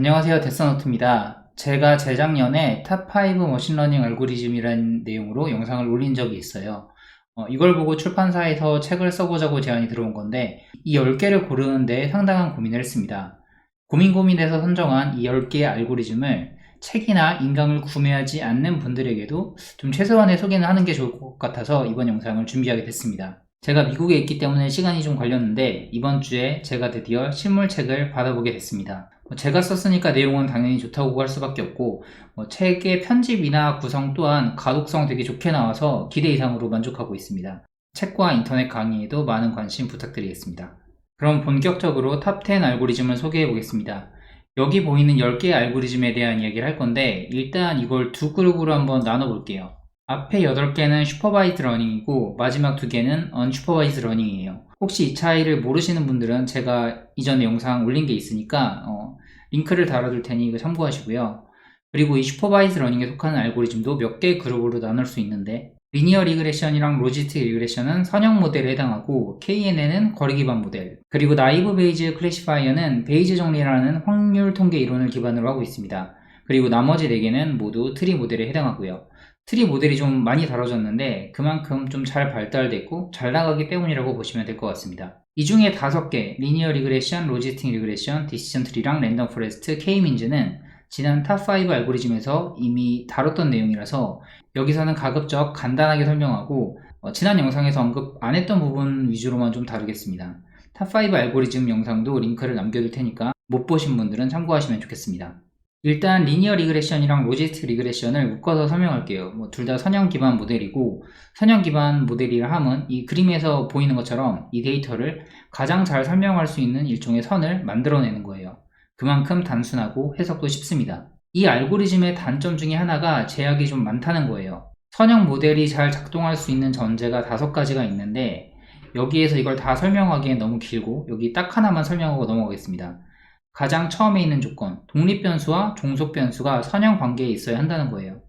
안녕하세요 데스노트입니다. 제가 재작년에 탑5 머신러닝 알고리즘이라는 내용으로 영상을 올린 적이 있어요. 어, 이걸 보고 출판사에서 책을 써보자고 제안이 들어온 건데 이 10개를 고르는데 상당한 고민을 했습니다. 고민 고민해서 선정한 이 10개의 알고리즘을 책이나 인강을 구매하지 않는 분들에게도 좀 최소한의 소개는 하는 게 좋을 것 같아서 이번 영상을 준비하게 됐습니다. 제가 미국에 있기 때문에 시간이 좀 걸렸는데 이번 주에 제가 드디어 실물책을 받아보게 됐습니다. 뭐 제가 썼으니까 내용은 당연히 좋다고 할 수밖에 없고 뭐 책의 편집이나 구성 또한 가독성 되게 좋게 나와서 기대 이상으로 만족하고 있습니다. 책과 인터넷 강의에도 많은 관심 부탁드리겠습니다. 그럼 본격적으로 탑10 알고리즘을 소개해 보겠습니다. 여기 보이는 10개의 알고리즘에 대한 이야기를 할 건데 일단 이걸 두 그룹으로 한번 나눠 볼게요. 앞에 8개는 슈퍼바이즈 러닝이고 마지막 2개는 언슈퍼바이즈 러닝이에요. 혹시 이 차이를 모르시는 분들은 제가 이전에 영상 올린 게 있으니까 어, 링크를 달아둘 테니 이거 참고하시고요. 그리고 이 슈퍼바이즈 러닝에 속하는 알고리즘도 몇 개의 그룹으로 나눌 수 있는데 리니어 리그레션이랑 로지스틱 리그레션은 선형 모델에 해당하고 KNN은 거리 기반 모델 그리고 나이브 베이즈 클래시파이어는 베이즈 정리라는 확률 통계 이론을 기반으로 하고 있습니다. 그리고 나머지 4개는 모두 트리 모델에 해당하고요. 트리 모델이 좀 많이 다뤄졌는데 그만큼 좀 잘 발달됐고 잘 나가기 때문이라고 보시면 될 것 같습니다. 이 중에 5개 리니어 리그레션, 로지스틱 리그레션, 디시전 트리랑 랜덤 포레스트, K민즈는 지난 탑5 알고리즘에서 이미 다뤘던 내용이라서 여기서는 가급적 간단하게 설명하고 어, 지난 영상에서 언급 안 했던 부분 위주로만 좀 다루겠습니다. 탑5 알고리즘 영상도 링크를 남겨둘 테니까 못 보신 분들은 참고하시면 좋겠습니다. 일단 리니어 리그레션이랑 로지스틱 리그레션을 묶어서 설명할게요. 뭐 둘 다 선형 기반 모델이고 선형 기반 모델이라 함은 이 그림에서 보이는 것처럼 이 데이터를 가장 잘 설명할 수 있는 일종의 선을 만들어내는 거예요. 그만큼 단순하고 해석도 쉽습니다. 이 알고리즘의 단점 중에 하나가 제약이 좀 많다는 거예요. 선형 모델이 잘 작동할 수 있는 전제가 다섯 가지가 있는데 여기에서 이걸 다 설명하기엔 너무 길고 여기 딱 하나만 설명하고 넘어가겠습니다. 가장 처음에 있는 조건, 독립변수와 종속변수가 선형 관계에 있어야 한다는 거예요.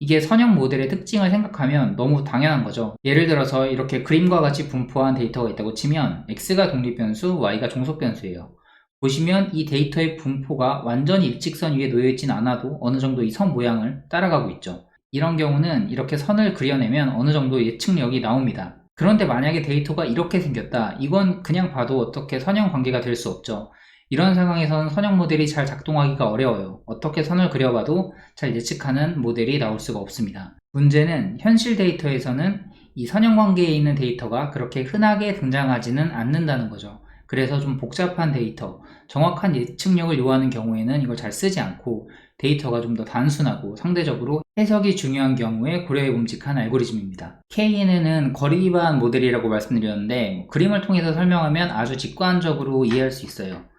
이게 선형 모델의 특징을 생각하면 너무 당연한 거죠. 예를 들어서 이렇게 그림과 같이 분포한 데이터가 있다고 치면 x가 독립변수, y가 종속변수예요. 보시면 이 데이터의 분포가 완전히 일직선 위에 놓여있진 않아도 어느 정도 이 선 모양을 따라가고 있죠. 이런 경우는 이렇게 선을 그려내면 어느 정도 예측력이 나옵니다. 그런데 만약에 데이터가 이렇게 생겼다. 이건 그냥 봐도 어떻게 선형 관계가 될 수 없죠. 이런 상황에선 선형 모델이 잘 작동하기가 어려워요. 어떻게 선을 그려봐도 잘 예측하는 모델이 나올 수가 없습니다. 문제는 현실 데이터에서는 이 선형 관계에 있는 데이터가 그렇게 흔하게 등장하지는 않는다는 거죠. 그래서 좀 복잡한 데이터, 정확한 예측력을 요하는 경우에는 이걸 잘 쓰지 않고 데이터가 좀 더 단순하고 상대적으로 해석이 중요한 경우에 고려해 봄직한 알고리즘입니다. KNN은 거리 기반 모델이라고 말씀드렸는데 그림을 통해서 설명하면 아주 직관적으로 이해할 수 있어요.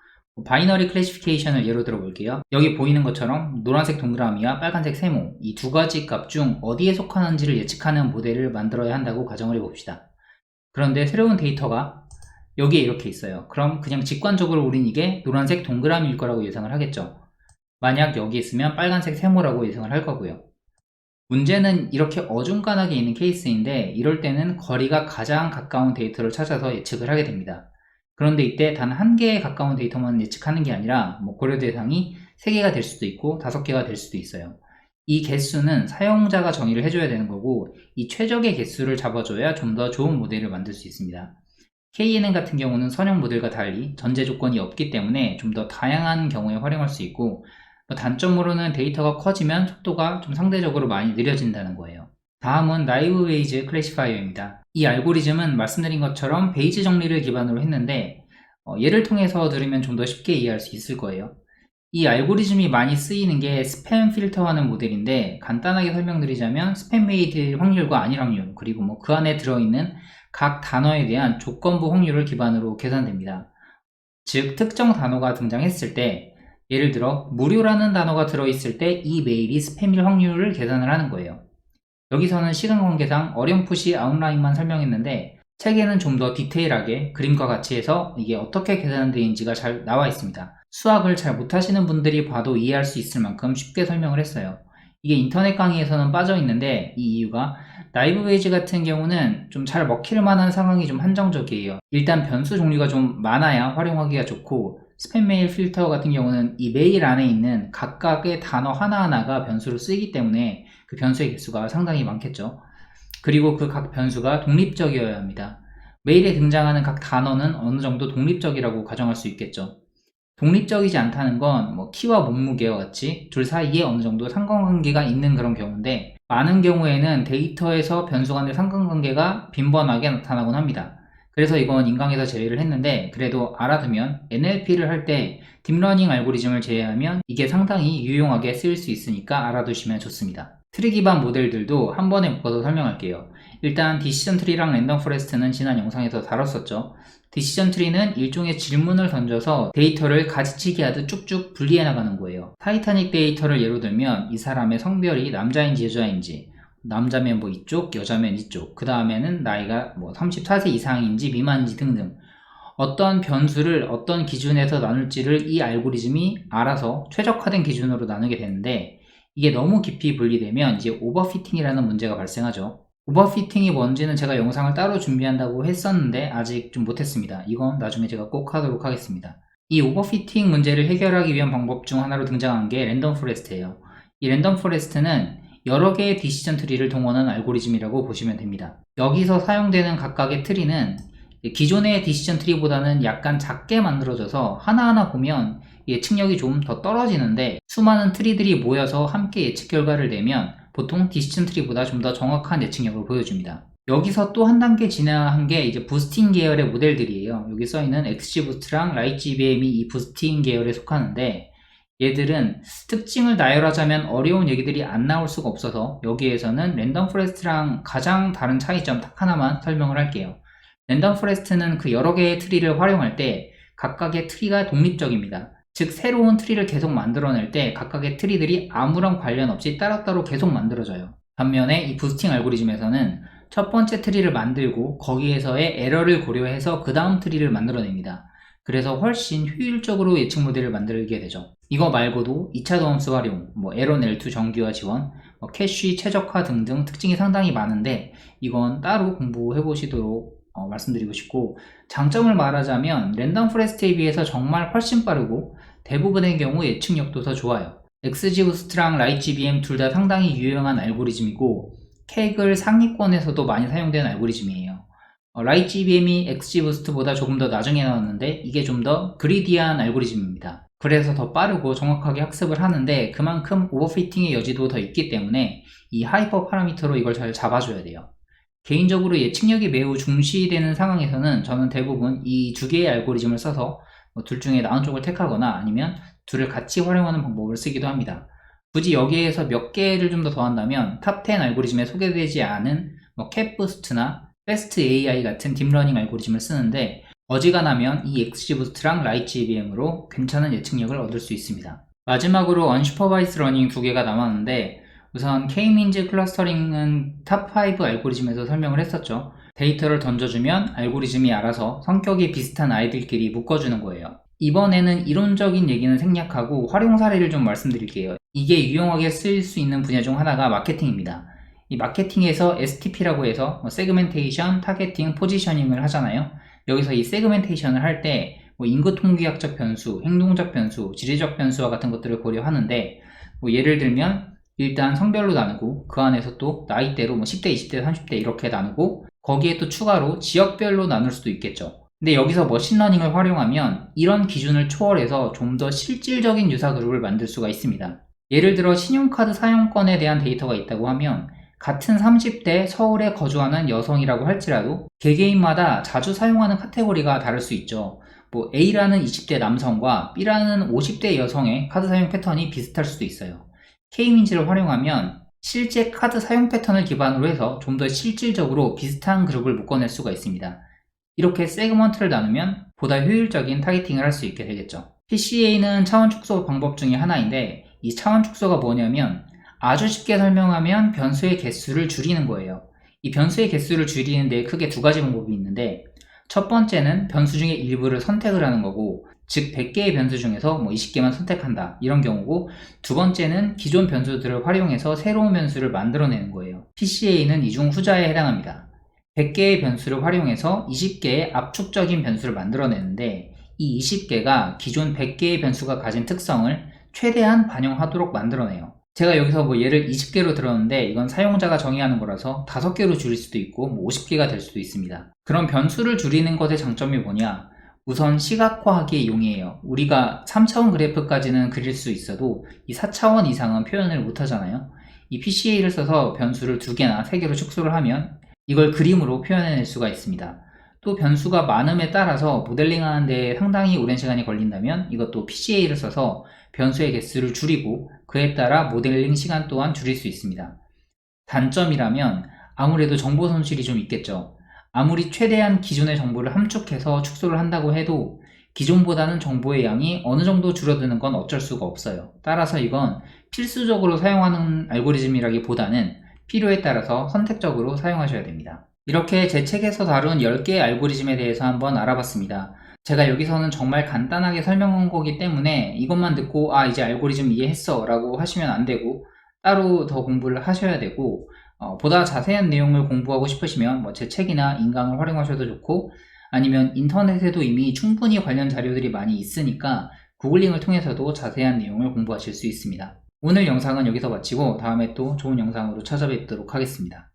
바이너리 클래시피케이션을 예로 들어 볼게요. 여기 보이는 것처럼 노란색 동그라미와 빨간색 세모 이 두 가지 값 중 어디에 속하는지를 예측하는 모델을 만들어야 한다고 가정을 해봅시다. 그런데 새로운 데이터가 여기에 이렇게 있어요. 그럼 그냥 직관적으로 우린 이게 노란색 동그라미일 거라고 예상을 하겠죠. 만약 여기 있으면 빨간색 세모라고 예상을 할 거고요. 문제는 이렇게 어중간하게 있는 케이스인데 이럴 때는 거리가 가장 가까운 데이터를 찾아서 예측을 하게 됩니다. 그런데 이때 단 한 개에 가까운 데이터만 예측하는 게 아니라 뭐 고려 대상이 3개가 될 수도 있고 5개가 될 수도 있어요. 이 개수는 사용자가 정의를 해줘야 되는 거고 이 최적의 개수를 잡아줘야 좀 더 좋은 모델을 만들 수 있습니다. KNN 같은 경우는 선형 모델과 달리 전제 조건이 없기 때문에 좀 더 다양한 경우에 활용할 수 있고 뭐 단점으로는 데이터가 커지면 속도가 좀 상대적으로 많이 느려진다는 거예요. 다음은 나이브 베이즈 클래시파이어입니다. 이 알고리즘은 말씀드린 것처럼 베이지 정리를 기반으로 했는데 어, 예를 통해서 들으면 좀 더 쉽게 이해할 수 있을 거예요. 이 알고리즘이 많이 쓰이는 게 스팸 필터하는 모델인데 간단하게 설명드리자면 스팸 메이드 확률과 아닐 확률 그리고 뭐 그 안에 들어있는 각 단어에 대한 조건부 확률을 기반으로 계산됩니다. 즉 특정 단어가 등장했을 때 예를 들어 무료라는 단어가 들어있을 때 이 메일이 스팸일 확률을 계산을 하는 거예요. 여기서는 시간 관계상 어렴풋이 아웃라인만 설명했는데 책에는 좀 더 디테일하게 그림과 같이 해서 이게 어떻게 계산되는지가 잘 나와 있습니다. 수학을 잘 못하시는 분들이 봐도 이해할 수 있을 만큼 쉽게 설명을 했어요. 이게 인터넷 강의에서는 빠져 있는데 이 이유가 나이브 베이지 같은 경우는 좀 잘 먹힐 만한 상황이 좀 한정적이에요. 일단 변수 종류가 좀 많아야 활용하기가 좋고 스팸 메일 필터 같은 경우는 이 메일 안에 있는 각각의 단어 하나하나가 변수로 쓰이기 때문에 그 변수의 개수가 상당히 많겠죠. 그리고 그 각 변수가 독립적이어야 합니다. 메일에 등장하는 각 단어는 어느 정도 독립적이라고 가정할 수 있겠죠. 독립적이지 않다는 건 뭐 키와 몸무게와 같이 둘 사이에 어느 정도 상관관계가 있는 그런 경우인데 많은 경우에는 데이터에서 변수 간의 상관관계가 빈번하게 나타나곤 합니다. 그래서 이건 인강에서 제외를 했는데 그래도 알아두면 NLP를 할 때 딥러닝 알고리즘을 제외하면 이게 상당히 유용하게 쓰일 수 있으니까 알아두시면 좋습니다. 트리 기반 모델들도 한 번에 묶어서 설명할게요. 일단 디시전 트리랑 랜덤 포레스트는 지난 영상에서 다뤘었죠. 디시전 트리는 일종의 질문을 던져서 데이터를 가지치기 하듯 쭉쭉 분리해 나가는 거예요. 타이타닉 데이터를 예로 들면 이 사람의 성별이 남자인지 여자인지 남자면 뭐 이쪽, 여자면 이쪽, 그 다음에는 나이가 뭐 34세 이상인지 미만인지 등등 어떤 변수를 어떤 기준에서 나눌지를 이 알고리즘이 알아서 최적화된 기준으로 나누게 되는데 이게 너무 깊이 분리되면 이제 오버피팅이라는 문제가 발생하죠. 오버피팅이 뭔지는 제가 영상을 따로 준비한다고 했었는데 아직 좀 못했습니다. 이건 나중에 제가 꼭 하도록 하겠습니다. 이 오버피팅 문제를 해결하기 위한 방법 중 하나로 등장한 게 랜덤 포레스트예요. 이 랜덤 포레스트는 여러 개의 디시전 트리를 동원한 알고리즘이라고 보시면 됩니다. 여기서 사용되는 각각의 트리는 기존의 디시전 트리보다는 약간 작게 만들어져서 하나하나 보면 예측력이 좀 더 떨어지는데 수많은 트리들이 모여서 함께 예측 결과를 내면 보통 디시전 트리보다 좀 더 정확한 예측력을 보여줍니다. 여기서 또 한 단계 진화한 게 이제 부스팅 계열의 모델들이에요. 여기 써 있는 XGBoost랑 RightGBM이 이 부스팅 계열에 속하는데 얘들은 특징을 나열하자면 어려운 얘기들이 안 나올 수가 없어서 여기에서는 랜덤 포레스트랑 가장 다른 차이점 딱 하나만 설명을 할게요. 랜덤 포레스트는 그 여러 개의 트리를 활용할 때 각각의 트리가 독립적입니다. 즉 새로운 트리를 계속 만들어낼 때 각각의 트리들이 아무런 관련 없이 따로따로 계속 만들어져요. 반면에 이 부스팅 알고리즘에서는 첫 번째 트리를 만들고 거기에서의 에러를 고려해서 그 다음 트리를 만들어냅니다. 그래서 훨씬 효율적으로 예측 모델을 만들게 되죠. 이거 말고도 2차 도함수 활용, 뭐 에러 L2 정규화 지원, 뭐 캐쉬 최적화 등등 특징이 상당히 많은데 이건 따로 공부해 보시도록 어, 말씀드리고 싶고 장점을 말하자면 랜덤 포레스트에 비해서 정말 훨씬 빠르고 대부분의 경우 예측력도 더 좋아요. XGBoost랑 RightGBM 둘 다 상당히 유용한 알고리즘이고 캑을 상위권에서도 많이 사용되는 알고리즘이에요. 어, RightGBM이 XGBoost보다 조금 더 나중에 나왔는데 이게 좀 더 그리디한 알고리즘입니다. 그래서 더 빠르고 정확하게 학습을 하는데 그만큼 오버피팅의 여지도 더 있기 때문에 이 하이퍼 파라미터로 이걸 잘 잡아줘야 돼요. 개인적으로 예측력이 매우 중시되는 상황에서는 저는 대부분 이 두 개의 알고리즘을 써서 뭐 둘 중에 나은 쪽을 택하거나 아니면 둘을 같이 활용하는 방법을 쓰기도 합니다. 굳이 여기에서 몇 개를 좀 더 더한다면 탑10 알고리즘에 소개되지 않은 뭐 캡부스트나 베스트 AI 같은 딥러닝 알고리즘을 쓰는데 어지간하면 이 XGBoost랑 RightGBM으로 괜찮은 예측력을 얻을 수 있습니다. 마지막으로 언슈퍼바이스 러닝 두 개가 남았는데 우선 K-민즈 클러스터링은 탑5 알고리즘에서 설명을 했었죠. 데이터를 던져주면 알고리즘이 알아서 성격이 비슷한 아이들끼리 묶어주는 거예요. 이번에는 이론적인 얘기는 생략하고 활용 사례를 좀 말씀드릴게요. 이게 유용하게 쓰일 수 있는 분야 중 하나가 마케팅입니다. 이 마케팅에서 STP라고 해서 뭐 세그멘테이션, 타겟팅, 포지셔닝을 하잖아요. 여기서 이 세그멘테이션을 할때 뭐 인구 통계학적 변수, 행동적 변수, 지리적 변수와 같은 것들을 고려하는데 뭐 예를 들면 일단 성별로 나누고 그 안에서 또 나이대로 뭐 10대, 20대, 30대 이렇게 나누고 거기에 또 추가로 지역별로 나눌 수도 있겠죠. 근데 여기서 머신러닝을 활용하면 이런 기준을 초월해서 좀 더 실질적인 유사 그룹을 만들 수가 있습니다. 예를 들어 신용카드 사용권에 대한 데이터가 있다고 하면 같은 30대 서울에 거주하는 여성이라고 할지라도 개개인마다 자주 사용하는 카테고리가 다를 수 있죠. 뭐 A라는 20대 남성과 B라는 50대 여성의 카드 사용 패턴이 비슷할 수도 있어요. K민지를 활용하면 실제 카드 사용 패턴을 기반으로 해서 좀 더 실질적으로 비슷한 그룹을 묶어낼 수가 있습니다. 이렇게 세그먼트를 나누면 보다 효율적인 타겟팅을 할 수 있게 되겠죠. PCA는 차원 축소 방법 중에 하나인데 이 차원 축소가 뭐냐면 아주 쉽게 설명하면 변수의 개수를 줄이는 거예요. 이 변수의 개수를 줄이는데 크게 두 가지 방법이 있는데 첫 번째는 변수 중에 일부를 선택을 하는 거고 즉 100개의 변수 중에서 뭐 20개만 선택한다 이런 경우고 두 번째는 기존 변수들을 활용해서 새로운 변수를 만들어내는 거예요. PCA는 이중 후자에 해당합니다. 100개의 변수를 활용해서 20개의 압축적인 변수를 만들어내는데 이 20개가 기존 100개의 변수가 가진 특성을 최대한 반영하도록 만들어내요. 제가 여기서 뭐 예를 20개로 들었는데 이건 사용자가 정의하는 거라서 5개로 줄일 수도 있고 뭐 50개가 될 수도 있습니다. 그럼 변수를 줄이는 것의 장점이 뭐냐? 우선 시각화하기에 용이해요. 우리가 3차원 그래프까지는 그릴 수 있어도 이 4차원 이상은 표현을 못 하잖아요. 이 PCA를 써서 변수를 두 개나 세 개로 축소를 하면 이걸 그림으로 표현해낼 수가 있습니다. 또 변수가 많음에 따라서 모델링 하는데 상당히 오랜 시간이 걸린다면 이것도 PCA를 써서 변수의 개수를 줄이고 그에 따라 모델링 시간 또한 줄일 수 있습니다. 단점이라면 아무래도 정보 손실이 좀 있겠죠. 아무리 최대한 기존의 정보를 함축해서 축소를 한다고 해도 기존보다는 정보의 양이 어느 정도 줄어드는 건 어쩔 수가 없어요. 따라서 이건 필수적으로 사용하는 알고리즘이라기보다는 필요에 따라서 선택적으로 사용하셔야 됩니다. 이렇게 제 책에서 다룬 10개의 알고리즘에 대해서 한번 알아봤습니다. 제가 여기서는 정말 간단하게 설명한 거기 때문에 이것만 듣고 아 이제 알고리즘 이해했어 라고 하시면 안 되고 따로 더 공부를 하셔야 되고 어, 보다 자세한 내용을 공부하고 싶으시면 뭐 제 책이나 인강을 활용하셔도 좋고 아니면 인터넷에도 이미 충분히 관련 자료들이 많이 있으니까 구글링을 통해서도 자세한 내용을 공부하실 수 있습니다. 오늘 영상은 여기서 마치고 다음에 또 좋은 영상으로 찾아뵙도록 하겠습니다.